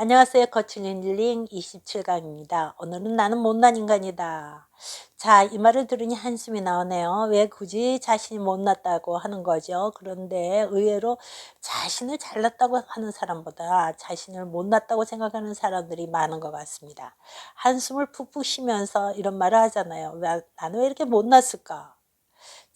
안녕하세요. 거칠린 힐링 27강입니다. 오늘은 나는 못난 인간이다. 자, 이 말을 들으니 한숨이 나오네요. 왜 굳이 자신이 못났다고 하는 거죠? 그런데 의외로 자신을 잘났다고 하는 사람보다 자신을 못났다고 생각하는 사람들이 많은 것 같습니다. 한숨을 푹푹 쉬면서 이런 말을 하잖아요. 왜, 나는 왜 이렇게 못났을까?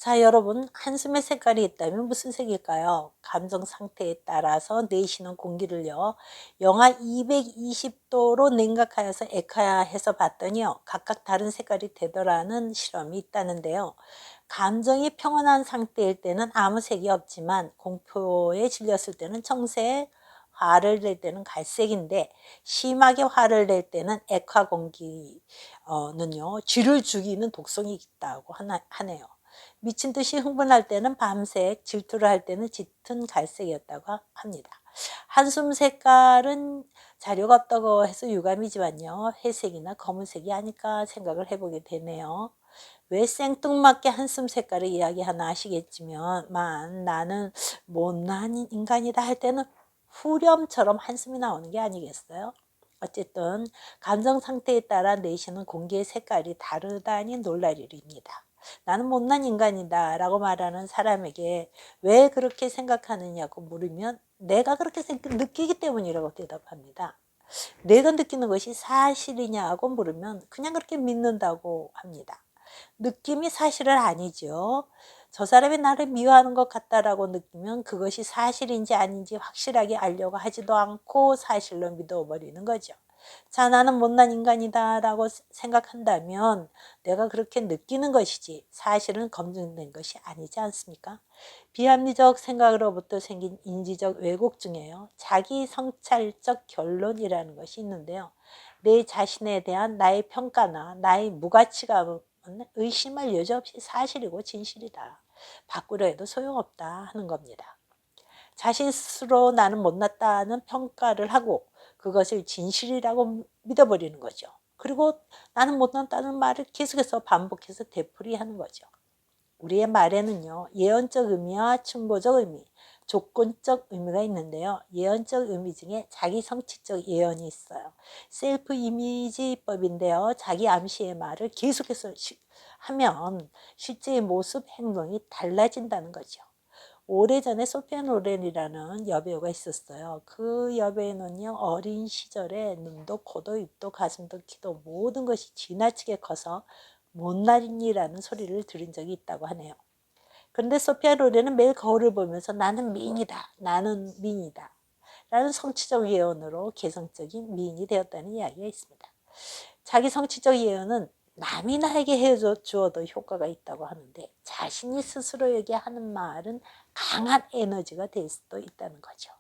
자, 여러분, 한숨의 색깔이 있다면 무슨 색일까요? 감정 상태에 따라서 내쉬는 공기를요, 영하 220도로 냉각하여서 액화해서 봤더니요, 각각 다른 색깔이 되더라는 실험이 있다는데요. 감정이 평온한 상태일 때는 아무 색이 없지만, 공포에 질렸을 때는 청색, 화를 낼 때는 갈색인데 심하게 화를 낼 때는 액화 공기는요 쥐를 죽이는 독성이 있다고 하네요. 미친 듯이 흥분할 때는 밤색, 질투를 할 때는 짙은 갈색이었다고 합니다. 한숨 색깔은 자료가 없다고 해서 유감이지만요. 회색이나 검은색이 아닐까 생각을 해보게 되네요. 왜 생뚱맞게 한숨 색깔을 이야기하나 아시겠지만 나는 못난 인간이다 할 때는 후렴처럼 한숨이 나오는 게 아니겠어요? 어쨌든 감정 상태에 따라 내쉬는 공기의 색깔이 다르다니 놀랄 일입니다. 나는 못난 인간이다 라고 말하는 사람에게 왜 그렇게 생각하느냐고 물으면 내가 그렇게 느끼기 때문이라고 대답합니다. 내가 느끼는 것이 사실이냐고 물으면 그냥 그렇게 믿는다고 합니다. 느낌이 사실은 아니죠. 저 사람이 나를 미워하는 것 같다라고 느끼면 그것이 사실인지 아닌지 확실하게 알려고 하지도 않고 사실로 믿어버리는 거죠. 자, 나는 못난 인간이다 라고 생각한다면 내가 그렇게 느끼는 것이지 사실은 검증된 것이 아니지 않습니까? 비합리적 생각으로부터 생긴 인지적 왜곡 중에요. 자기 성찰적 결론이라는 것이 있는데요. 내 자신에 대한 나의 평가나 나의 무가치감은 의심할 여지 없이 사실이고 진실이다. 바꾸려 해도 소용없다 하는 겁니다. 자신 스스로 나는 못났다는 평가를 하고 그것을 진실이라고 믿어버리는 거죠. 그리고 나는 못한다는 말을 계속해서 반복해서 되풀이하는 거죠. 우리의 말에는요, 예언적 의미와 충보적 의미, 조건적 의미가 있는데요. 예언적 의미 중에 자기 성취적 예언이 있어요. 셀프 이미지법인데요. 자기 암시의 말을 계속해서 하면 실제의 모습, 행동이 달라진다는 거죠. 오래전에 소피아 노렌이라는 여배우가 있었어요. 그 여배우는요, 어린 시절에 눈도 코도 입도 가슴도 키도 모든 것이 지나치게 커서 못난이라는 소리를 들은 적이 있다고 하네요. 그런데 소피아 로렌은 매일 거울을 보면서 나는 미인이다. 나는 미인이다. 라는 성취적 예언으로 개성적인 미인이 되었다는 이야기가 있습니다. 자기 성취적 예언은 남이 나에게 해주어도 효과가 있다고 하는데 자신이 스스로에게 하는 말은 강한 에너지가 될 수도 있다는 거죠.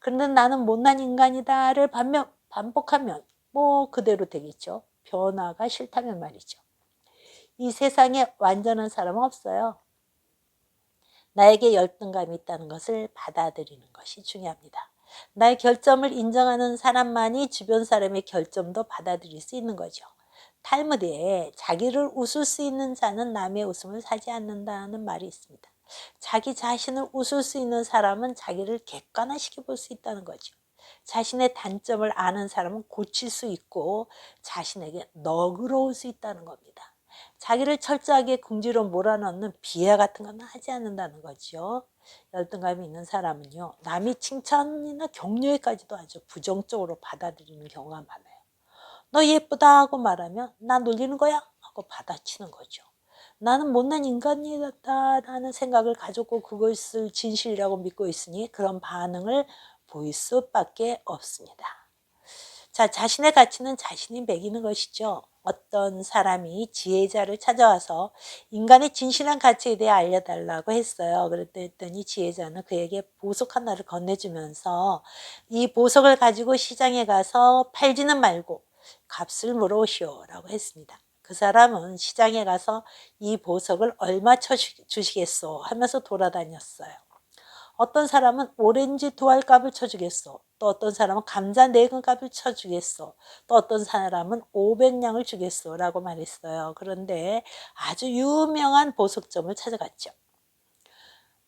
그런데 나는 못난 인간이다를 반면, 반복하면 뭐 그대로 되겠죠. 변화가 싫다면 말이죠. 이 세상에 완전한 사람은 없어요. 나에게 열등감이 있다는 것을 받아들이는 것이 중요합니다. 나의 결점을 인정하는 사람만이 주변 사람의 결점도 받아들일 수 있는 거죠. 탈무드에 자기를 웃을 수 있는 자는 남의 웃음을 사지 않는다는 말이 있습니다. 자기 자신을 웃을 수 있는 사람은 자기를 객관화시켜 볼 수 있다는 거죠. 자신의 단점을 아는 사람은 고칠 수 있고 자신에게 너그러울 수 있다는 겁니다. 자기를 철저하게 궁지로 몰아넣는 비하 같은 건 하지 않는다는 거죠. 열등감이 있는 사람은요, 남이 칭찬이나 격려에까지도 아주 부정적으로 받아들이는 경우가 많아요. 너 예쁘다 하고 말하면 나 놀리는 거야? 하고 받아치는 거죠. 나는 못난 인간이다라는 생각을 가지고 그것을 진실이라고 믿고 있으니 그런 반응을 보일 수밖에 없습니다. 자, 자신의 가치는 자신이 매기는 것이죠. 어떤 사람이 지혜자를 찾아와서 인간의 진실한 가치에 대해 알려달라고 했어요. 그랬더니 지혜자는 그에게 보석 하나를 건네주면서 이 보석을 가지고 시장에 가서 팔지는 말고 값을 물어오시오라고 했습니다. 그 사람은 시장에 가서 이 보석을 얼마 쳐 주시겠소 하면서 돌아다녔어요. 어떤 사람은 오렌지 두 알 값을 쳐주겠소. 또 어떤 사람은 감자 네근 값을 쳐주겠소. 또 어떤 사람은 500냥을 주겠소. 라고 말했어요. 그런데 아주 유명한 보석점을 찾아갔죠.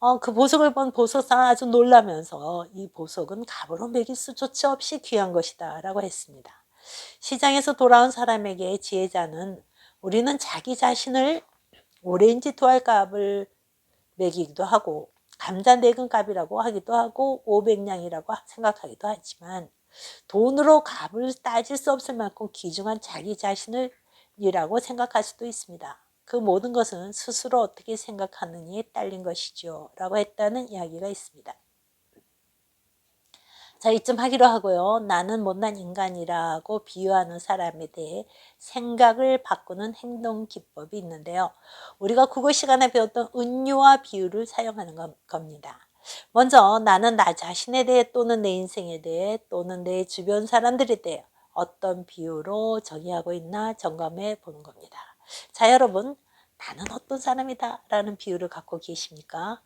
어, 그 보석을 본 보석상은 아주 놀라면서 이 보석은 값으로 매길 수조차 없이 귀한 것이다 라고 했습니다. 시장에서 돌아온 사람에게 지혜자는 우리는 자기 자신을 오렌지 투알 값을 매기기도 하고 감자 내근 값이라고 하기도 하고 500냥이라고 생각하기도 하지만 돈으로 값을 따질 수 없을 만큼 귀중한 자기 자신을 이라고 생각할 수도 있습니다. 그 모든 것은 스스로 어떻게 생각하느냐에 딸린 것이죠. 라고 했다는 이야기가 있습니다. 자, 이쯤 하기로 하고요. 나는 못난 인간이라고 비유하는 사람에 대해 생각을 바꾸는 행동 기법이 있는데요. 우리가 국어 시간에 배웠던 은유와 비유를 사용하는 겁니다. 먼저 나는 나 자신에 대해 또는 내 인생에 대해 또는 내 주변 사람들에 대해 어떤 비유로 정의하고 있나 점검해 보는 겁니다. 자, 여러분. 나는 어떤 사람이다 라는 비유를 갖고 계십니까?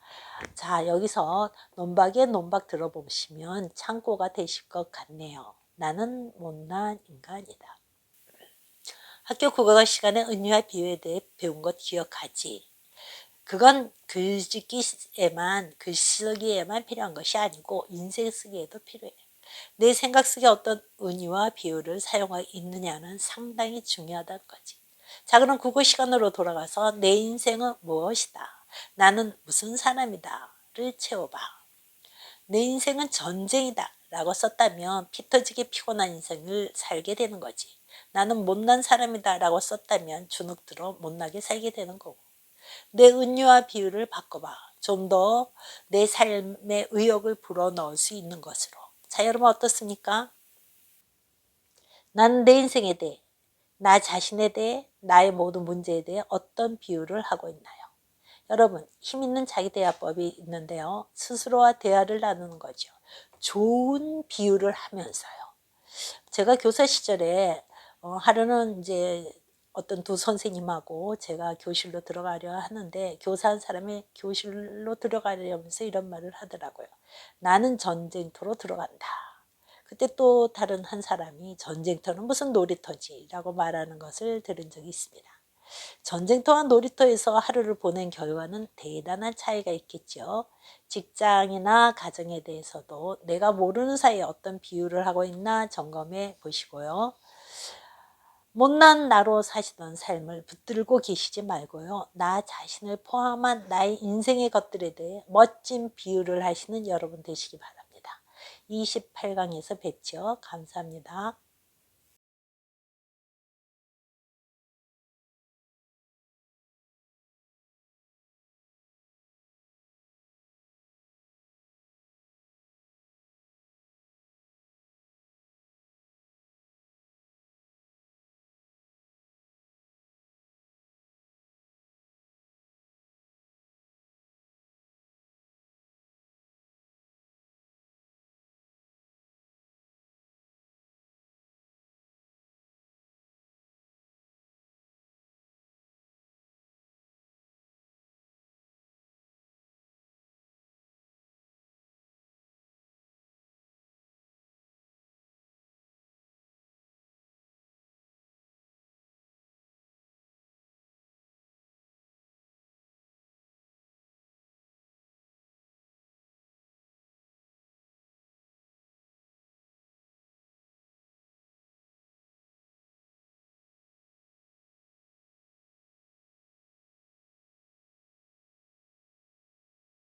자, 여기서 논박에 논박 들어보시면 참고가 되실 것 같네요. 나는 못난 인간이다. 학교 국어과 시간에 은유와 비유에 대해 배운 것 기억하지? 그건 글짓기에만, 글쓰기에만 필요한 것이 아니고 인생 쓰기에도 필요해. 내 생각 속에 어떤 은유와 비유를 사용하고 있느냐는 상당히 중요하다는 거지. 자, 그럼 국어 시간으로 돌아가서 내 인생은 무엇이다? 나는 무슨 사람이다?를 채워봐. 내 인생은 전쟁이다. 라고 썼다면 피 터지게 피곤한 인생을 살게 되는 거지. 나는 못난 사람이다. 라고 썼다면 주눅 들어 못나게 살게 되는 거고. 내 은유와 비유를 바꿔봐. 좀 더 내 삶의 의욕을 불어넣을 수 있는 것으로. 자, 여러분 어떻습니까? 나는 내 인생에 대해, 나 자신에 대해, 나의 모든 문제에 대해 어떤 비유를 하고 있나요? 여러분, 힘 있는 자기 대화법이 있는데요. 스스로와 대화를 나누는 거죠. 좋은 비유를 하면서요. 제가 교사 시절에 어, 하루는 이제 어떤 두 선생님하고 제가 교실로 들어가려 하는데 교사 한 사람이 교실로 들어가려면서 이런 말을 하더라고요. 나는 전쟁터로 들어간다. 그때 또 다른 한 사람이 전쟁터는 무슨 놀이터지 라고 말하는 것을 들은 적이 있습니다. 전쟁터와 놀이터에서 하루를 보낸 결과는 대단한 차이가 있겠죠. 직장이나 가정에 대해서도 내가 모르는 사이에 어떤 비유를 하고 있나 점검해 보시고요. 못난 나로 사시던 삶을 붙들고 계시지 말고요. 나 자신을 포함한 나의 인생의 것들에 대해 멋진 비유를 하시는 여러분 되시기 바랍니다. 28강에서 뵙죠. 감사합니다.